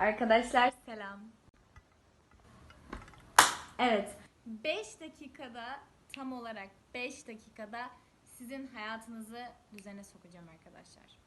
Arkadaşlar selam. Evet. 5 dakikada tam olarak 5 dakikada sizin hayatınızı düzene sokacağım arkadaşlar.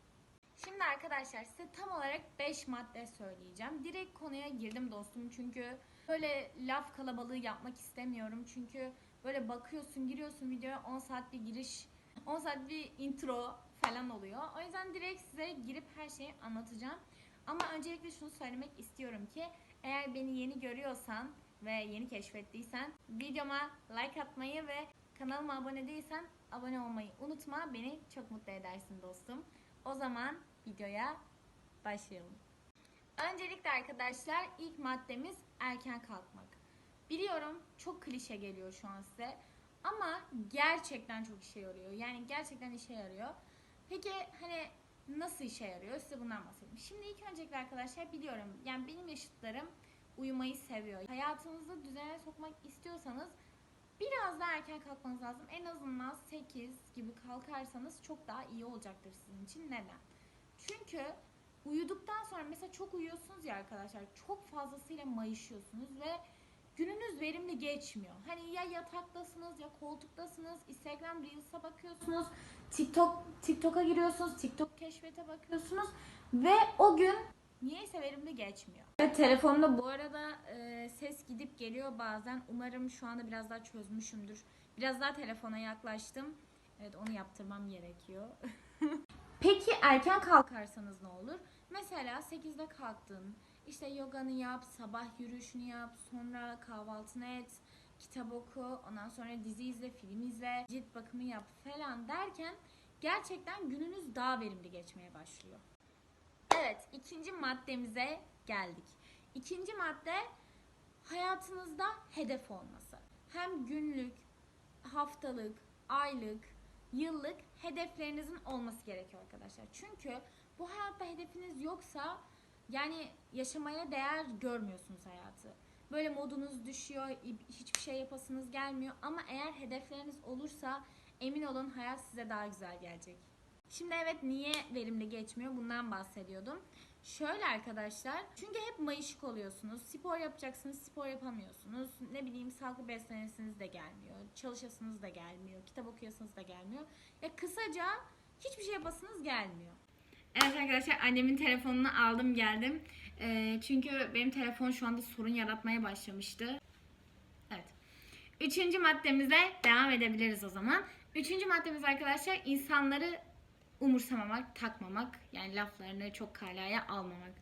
Şimdi arkadaşlar size tam olarak 5 madde söyleyeceğim. Direkt konuya girdim dostum çünkü böyle laf kalabalığı yapmak istemiyorum. Çünkü böyle bakıyorsun giriyorsun videoya 10 saat bir giriş 10 saat bir intro falan oluyor. O yüzden direkt size girip her şeyi anlatacağım. Ama öncelikle şunu söylemek istiyorum ki eğer beni yeni görüyorsan ve yeni keşfettiysen videoma like atmayı ve kanalıma abone değilsen abone olmayı unutma. Beni çok mutlu edersin dostum. O zaman videoya başlayalım. Öncelikle arkadaşlar ilk maddemiz erken kalkmak. Biliyorum çok klişe geliyor şu an size ama gerçekten çok işe yarıyor. Yani gerçekten işe yarıyor. Peki hani nasıl işe yarıyor? Size bundan bahsedeyim. Şimdi ilk öncelikle arkadaşlar biliyorum yani benim yaşıtlarım uyumayı seviyor. Hayatınızı düzene sokmak istiyorsanız biraz daha erken kalkmanız lazım. En azından 8 gibi kalkarsanız çok daha iyi olacaktır sizin için. Neden? Çünkü uyuduktan sonra mesela çok uyuyorsunuz ya arkadaşlar çok fazlasıyla mayışıyorsunuz ve gününüz verimli geçmiyor. Hani ya yataktasınız ya koltuktasınız, Instagram Reels'a bakıyorsunuz, TikTok TikTok'a giriyorsunuz, TikTok keşfete bakıyorsunuz ve o gün niyeyse verimli geçmiyor. Evet telefonumda bu arada e, ses gidip geliyor bazen. Umarım şu anda biraz daha çözmüşümdür. Biraz daha telefona yaklaştım. Evet onu yaptırmam gerekiyor. Peki erken kalkarsanız ne olur? Mesela 8'de kalktın. İşte yoganı yap, sabah yürüyüşünü yap, sonra kahvaltını et, kitap oku, ondan sonra dizi izle, film izle, cilt bakımı yap falan derken gerçekten gününüz daha verimli geçmeye başlıyor. Evet, ikinci maddemize geldik. İkinci madde hayatınızda hedef olması. Hem günlük, haftalık, aylık, yıllık hedeflerinizin olması gerekiyor arkadaşlar. Çünkü bu hayatta hedefiniz yoksa yani yaşamaya değer görmüyorsunuz hayatı. Böyle modunuz düşüyor, hiçbir şey yapasınız gelmiyor ama eğer hedefleriniz olursa emin olun hayat size daha güzel gelecek. Şimdi evet niye verimli geçmiyor bundan bahsediyordum. Şöyle arkadaşlar çünkü hep mayışık oluyorsunuz. Spor yapacaksınız spor yapamıyorsunuz. Ne bileyim sağlıklı beslenesiniz de gelmiyor. Çalışasınız da gelmiyor. Kitap okuyasınız da gelmiyor. Ya kısaca hiçbir şey yapasınız gelmiyor. Evet arkadaşlar annemin telefonunu aldım geldim. Ee, çünkü benim telefon şu anda sorun yaratmaya başlamıştı. Evet. Üçüncü maddemize devam edebiliriz o zaman. Üçüncü maddemiz arkadaşlar insanları umursamamak, takmamak. Yani laflarını çok kalaya almamak.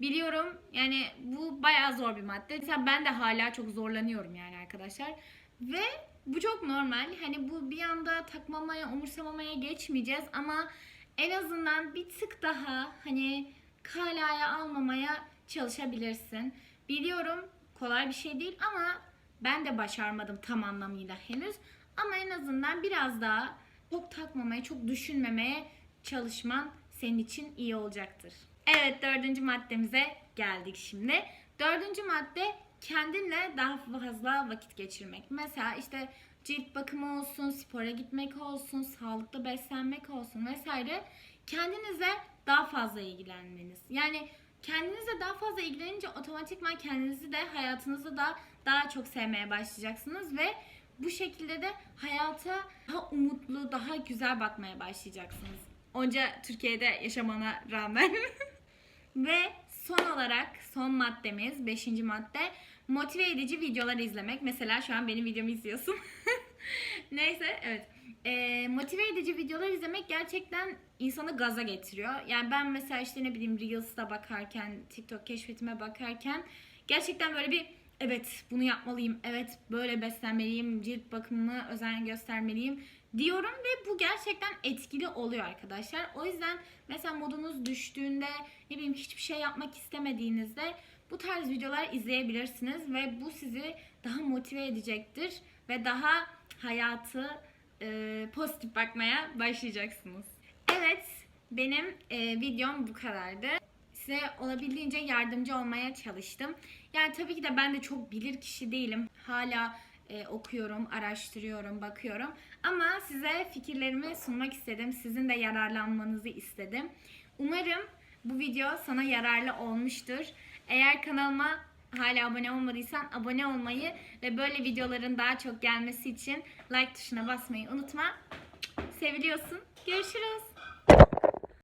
Biliyorum yani bu bayağı zor bir madde. Mesela ben de hala çok zorlanıyorum yani arkadaşlar. Ve bu çok normal. Hani bu bir anda takmamaya, umursamamaya geçmeyeceğiz ama en azından bir tık daha hani kalaya almamaya çalışabilirsin. Biliyorum kolay bir şey değil ama ben de başarmadım tam anlamıyla henüz. Ama en azından biraz daha çok takmamaya, çok düşünmemeye çalışman senin için iyi olacaktır. Evet dördüncü maddemize geldik şimdi. Dördüncü madde kendinle daha fazla vakit geçirmek. Mesela işte cilt bakımı olsun, spora gitmek olsun, sağlıklı beslenmek olsun vesaire. Kendinize daha fazla ilgilenmeniz. Yani kendinizle daha fazla ilgilenince otomatikman kendinizi de hayatınızı da daha çok sevmeye başlayacaksınız ve bu şekilde de hayata daha umutlu, daha güzel bakmaya başlayacaksınız. Onca Türkiye'de yaşamana rağmen. ve son olarak son maddemiz, beşinci madde motive edici videolar izlemek. Mesela şu an benim videomu izliyorsun. Neyse evet. Ee, motive edici videolar izlemek gerçekten insanı gaza getiriyor. Yani ben mesela işte ne bileyim Reels'ta bakarken, TikTok keşfetime bakarken gerçekten böyle bir evet bunu yapmalıyım, evet böyle beslenmeliyim, cilt bakımına özen göstermeliyim diyorum ve bu gerçekten etkili oluyor arkadaşlar. O yüzden mesela modunuz düştüğünde ne bileyim hiçbir şey yapmak istemediğinizde bu tarz videolar izleyebilirsiniz ve bu sizi daha motive edecektir ve daha hayatı e, pozitif bakmaya başlayacaksınız. Evet, benim e, videom bu kadardı. Size olabildiğince yardımcı olmaya çalıştım. Yani tabii ki de ben de çok bilir kişi değilim. Hala e, okuyorum, araştırıyorum, bakıyorum. Ama size fikirlerimi sunmak istedim. Sizin de yararlanmanızı istedim. Umarım bu video sana yararlı olmuştur. Eğer kanalıma hala abone olmadıysan abone olmayı ve böyle videoların daha çok gelmesi için like tuşuna basmayı unutma. Seviliyorsun. Görüşürüz.